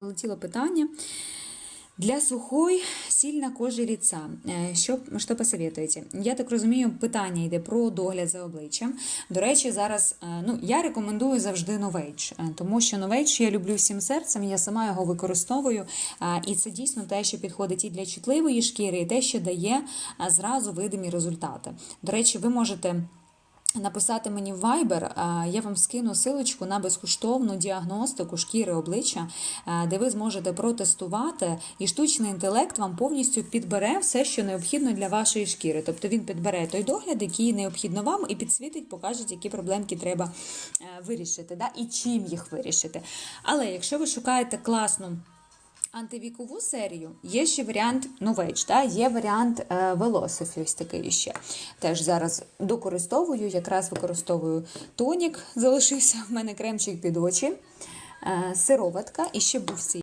Полетіло питання. Для сухой сильно кожи лица. Е, Що, що посоветуєте? Я так розумію, питання йде про догляд за обличчям. До речі, зараз е, ну, я рекомендую завжди е, тому що Novage я люблю всім серцем, я сама його використовую. е, І це дійсно те, що підходить і для чутливої шкіри, і те, що дає е, зразу видимі результати. До речі, ви можете. Написати мені в Viber, я вам скину силочку на безкоштовну діагностику шкіри обличчя, де ви зможете протестувати, і штучний інтелект вам повністю підбере все, що необхідно для вашої шкіри. Тобто він підбере той догляд, який необхідно вам, і підсвітить, покаже, які проблемки треба е, вирішити, да? і чим їх вирішити. Але якщо ви шукаєте класну. Антивікову серію є ще варіант новеч, да? є варіант е, Velocity, ось такий ще. Теж зараз докористовую, якраз використовую тонік, залишився в мене кремчик під очі, е, сироватка і ще був свій